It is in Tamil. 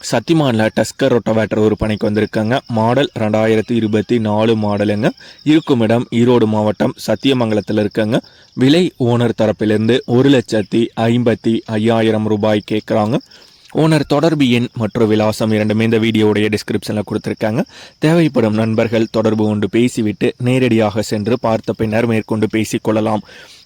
சத்திமானில் டஸ்கர் ரொட்டவேட்டர் விற்பனைக்கு வந்திருக்காங்க. மாடல் ரெண்டாயிரத்தி இருபத்தி நாலு மாடலுங்க. இருக்கும் இடம் ஈரோடு மாவட்டம் சத்தியமங்கலத்தில் இருக்காங்க. விலை ஓனர் தரப்பிலிருந்து ஒரு லட்சத்தி ஐம்பத்தி ஐயாயிரம் ரூபாய் கேட்குறாங்க ஓனர் தொடர்பு எண் மற்றும் விலாசம் இரண்டுமே இந்த வீடியோவுடைய டிஸ்கிரிப்ஷனில் கொடுத்துருக்காங்க. தேவைப்படும் நண்பர்கள் தொடர்பு கொண்டு பேசிவிட்டு நேரடியாக சென்று பார்த்த பின்னர் மேற்கொண்டு பேசிக்கொள்ளலாம்